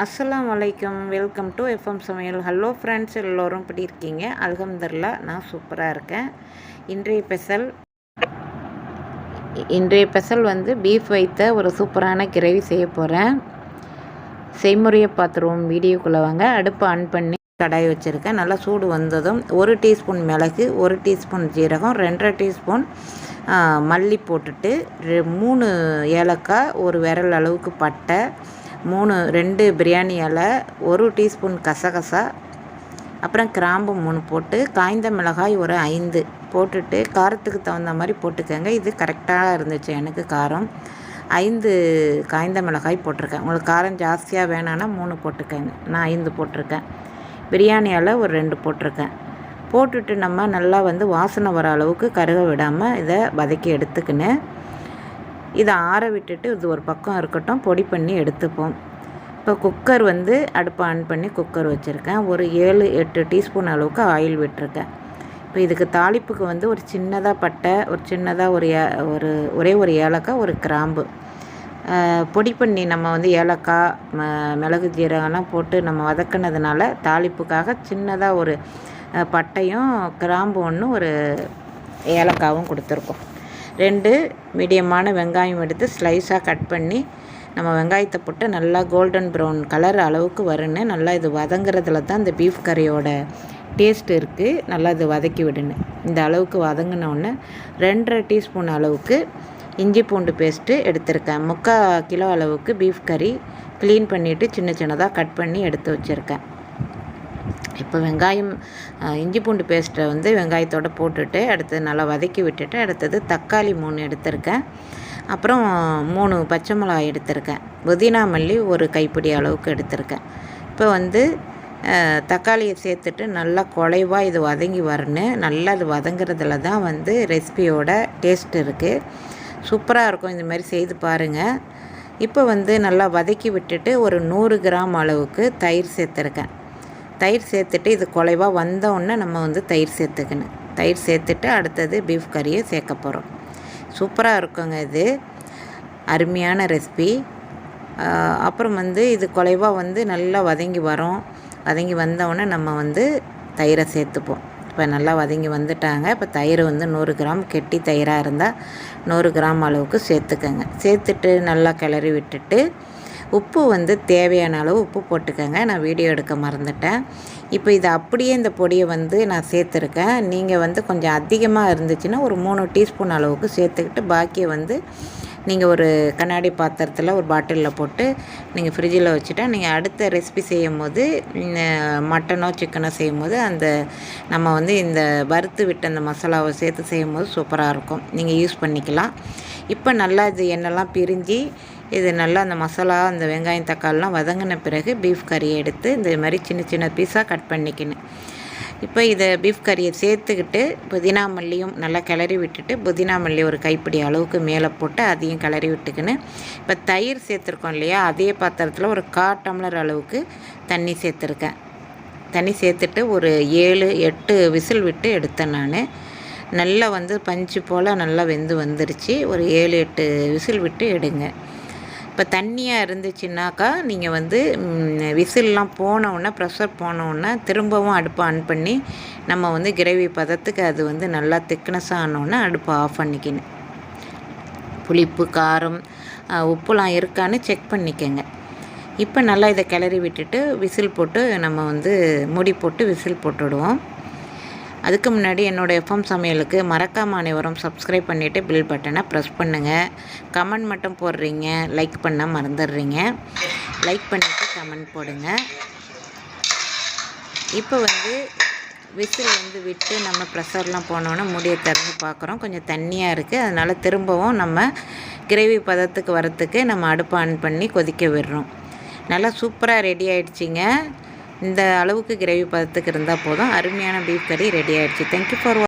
அஸ்ஸலாம் வலைக்கம் welcome to FM சமையல். ஹலோ ஃப்ரெண்ட்ஸ் எல்லோரும் இப்படி இருக்கீங்க? அலகம்தர்லா நான் சூப்பராக இருக்கேன். இன்றைய ஸ்பெஷல் இன்றைய ஸ்பெஷல் வந்து பீஃப் வைத்த ஒரு சூப்பரான கிரேவி செய்ய போகிறேன் செய்முறையை பார்த்துருவோம் வீடியோக்குள்ளே வாங்க. அடுப்பு ஆன் பண்ணி கடாய் வச்சுருக்கேன். நல்லா சூடு வந்ததும் ஒரு டீஸ்பூன் மிளகு ஒரு டீஸ்பூன் ஜீரகம் ரெண்டரை டீஸ்பூன் மல்லி போட்டுட்டு மூணு ஏலக்காய் ஒரு விரல் அளவுக்கு பட்டை மூணு ரெண்டு பிரியாணி இலை ஒரு டீஸ்பூன் கசகசா அப்புறம் கிராம்பு மூணு போட்டு காய்ந்த மிளகாய் ஒரு ஐந்து போட்டுட்டு காரத்துக்கு தகுந்த மாதிரி போட்டுக்கோங்க. இது கரெக்டாக இருந்துச்சு எனக்கு காரம். ஐந்து காய்ந்த மிளகாய் போட்டிருக்கேன். உங்களுக்கு காரம் ஜாஸ்தியாக வேணான்னா மூணு போட்டுக்கோங்க. நான் ஐந்து போட்டிருக்கேன். பிரியாணி இலை ஒரு ரெண்டு போட்டிருக்கேன். போட்டுட்டு நம்ம நல்லா வந்து வாசனை வர அளவுக்கு கருக விடாமல் இதை வதக்கி எடுத்துக்கின்னு இதை ஆற விட்டுட்டு இது ஒரு பக்கம் இருக்கட்டும் பொடி பண்ணி எடுத்துப்போம். இப்போ குக்கர் வந்து அடுப்பை ஆன் பண்ணி குக்கர் வச்சுருக்கேன். ஒரு ஏழு எட்டு டீஸ்பூன் அளவுக்கு ஆயில் விட்டுருக்கேன். இப்போ இதுக்கு தாளிப்புக்கு வந்து ஒரு சின்னதாக பட்டை ஒரு சின்னதாக ஒரு ஏ ஒரு ஒரே ஒரு ஏலக்காய் ஒரு கிராம்பு. பொடி பண்ணி நம்ம வந்து ஏலக்காய் ம மிளகு ஜீரகம்லாம் போட்டு நம்ம வதக்கினதுனால தாளிப்புக்காக சின்னதாக ஒரு பட்டையும் கிராம்பு ஒன்று ஒரு ஏலக்காவும் கொடுத்துருக்கோம். ரெண்டு மீடியமான வெங்காயம் எடுத்து ஸ்லைஸாக கட் பண்ணி நம்ம வெங்காயத்தை போட்டு நல்லா கோல்டன் ப்ரௌன் கலர் அளவுக்கு வருன்னு நல்லா இது வதங்குறதுல தான் இந்த பீஃப் கறியோட டேஸ்ட் இருக்குது நல்லா இது வதக்கி விடணும் இந்த அளவுக்கு வதங்கினோடனே ரெண்டரை டீஸ்பூன் அளவுக்கு இஞ்சி பூண்டு பேஸ்ட்டு எடுத்திருக்கேன். முக்கால் கிலோ அளவுக்கு பீஃப் கறி க்ளீன் பண்ணிவிட்டு சின்ன சின்னதாக கட் பண்ணி எடுத்து வச்சுருக்கேன். இப்போ வெங்காயம் இஞ்சி பூண்டு பேஸ்ட்டை வந்து வெங்காயத்தோடு போட்டுட்டு அடுத்தது நல்லா வதக்கி விட்டுட்டு அடுத்தது தக்காளி மூணு எடுத்திருக்கேன். அப்புறம் மூணு பச்சை மிளகாய் எடுத்திருக்கேன். புதினா மல்லி ஒரு கைப்பிடி அளவுக்கு எடுத்திருக்கேன். இப்போ வந்து தக்காளியை சேர்த்துட்டு நல்லா குலைவாக இது வதங்கி வரணும். நல்லா அது வதங்குறதுல தான் வந்து ரெசிபியோட டேஸ்ட் இருக்குது சூப்பராக இருக்கும் இந்த மாதிரி செய்து பாருங்கள் இப்போ வந்து நல்லா வதக்கி விட்டுட்டு ஒரு நூறு கிராம் அளவுக்கு தயிர் சேர்த்துருக்கேன். தயிர் சேர்த்துட்டு இது குலைவாக வந்தோடனே நம்ம வந்து தயிர் சேர்த்துக்கணும். தயிர் சேர்த்துட்டு அடுத்தது பீஃப் கறியை சேர்க்க போகிறோம் சூப்பராக இருக்குங்க இது. அருமையான ரெசிபி அப்புறம் வந்து இது குலைவாக வந்து நல்லா வதங்கி வரும். வதங்கி வந்தவுடனே நம்ம வந்து தயிரை சேர்த்துப்போம். இப்போ நல்லா வதங்கி வந்துட்டாங்க. இப்போ தயிர் வந்து நூறு கிராம் கெட்டி தயிராக இருந்தால் நூறு கிராம் அளவுக்கு சேர்த்துக்கோங்க. சேர்த்துட்டு நல்லா கிளறி விட்டுட்டு உப்பு வந்து தேவையான அளவு உப்பு போட்டுக்கோங்க. நான் வீடியோ எடுக்க மறந்துட்டேன். இப்போ இது அப்படியே இந்த பொடியை வந்து நான் சேர்த்துருக்கேன். நீங்கள் வந்து கொஞ்சம் அதிகமாக இருந்துச்சுன்னா ஒரு மூணு டீஸ்பூன் அளவுக்கு சேர்த்துக்கிட்டு பாக்கியை வந்து நீங்கள் ஒரு கண்ணாடி பாத்திரத்தில் ஒரு பாட்டிலில் போட்டு நீங்கள் ஃப்ரிட்ஜில் வச்சுட்டா நீங்கள் அடுத்த ரெசிபி செய்யும் போது மட்டனோ சிக்கனோ செய்யும் போது அந்த நம்ம வந்து இந்த வறுத்து விட்டு அந்த மசாலாவை சேர்த்து செய்யும் போது சூப்பராக இருக்கும். நீங்கள் யூஸ் பண்ணிக்கலாம். இப்போ நல்லா இது எண்ணெய்லாம் பிரிஞ்சு இது நல்லா அந்த மசாலா அந்த வெங்காயம் தக்காளிலாம் வதங்கின பிறகு பீஃப் கறியை எடுத்து இந்த மாதிரி சின்ன சின்ன பீஸாக கட் பண்ணிக்கணும். இப்போ இதை பீஃப் கறியை சேர்த்துக்கிட்டு புதினா மல்லியும் நல்லா கிளறி விட்டுட்டு புதினா மல்லி ஒரு கைப்பிடி அளவுக்கு மேலே போட்டு அதையும் கிளறி விட்டுக்கின்னு இப்போ தயிர் சேர்த்துருக்கோம் இல்லையா? அதே பாத்திரத்தில் ஒரு கா டம்ளர் அளவுக்கு தண்ணி சேர்த்துருக்கேன். தண்ணி சேர்த்துட்டு ஒரு ஏழு எட்டு விசில் விட்டு எடுத்தேன் நான். நல்லா வந்து பஞ்சு போல் நல்லா வெந்து வந்துருச்சு. ஒரு ஏழு எட்டு விசில் விட்டு எடுங்க. இப்போ தண்ணியாக இருந்துச்சுன்னாக்கா நீங்கள் வந்து விசில்லாம் போனவுடனே ப்ரெஷர் போனவுடனே திரும்பவும் அடுப்பை ஆன் பண்ணி நம்ம வந்து கிரேவி பதத்துக்கு அது வந்து நல்லா திக்னஸ் ஆனோடனே அடுப்பை ஆஃப் பண்ணிக்கணும். புளிப்பு காரம் உப்புலாம் இருக்கான்னு செக் பண்ணிக்கோங்க. இப்போ நல்லா இதை கிளறி விட்டுட்டு விசில் போட்டு நம்ம வந்து முடி போட்டு விசில் போட்டுவிடுவோம் அதுக்கு முன்னாடி என்னோடய எஃப்எம் சமையலுக்கு மறக்காமல் அனைவரும் சப்ஸ்கிரைப் பண்ணிவிட்டு பில் பட்டனை ப்ரெஸ் பண்ணுங்கள் கமெண்ட் மட்டும் போடுறீங்க லைக் பண்ண மறந்துடுறீங்க. லைக் பண்ணிவிட்டு கமெண்ட் போடுங்க. இப்போ வந்து விசில் வந்து விட்டு நம்ம ப்ரெஷர்லாம் போனோன்னே முடியை திறந்து பார்க்குறோம் கொஞ்சம் தண்ணியாக இருக்குது அதனால் திரும்பவும் நம்ம கிரேவி பதத்துக்கு வரத்துக்கு நம்ம அடுப்பு ஆன் பண்ணி கொதிக்க விடுறோம். நல்லா சூப்பராக ரெடி ஆகிடுச்சிங்க இந்த அளவுக்கு கிரேவி பதத்துக்கு இருந்தால் போதும். அருமையான பீஃப் கறி ரெடி ஆகிடுச்சு தேங்க்யூ ஃபார்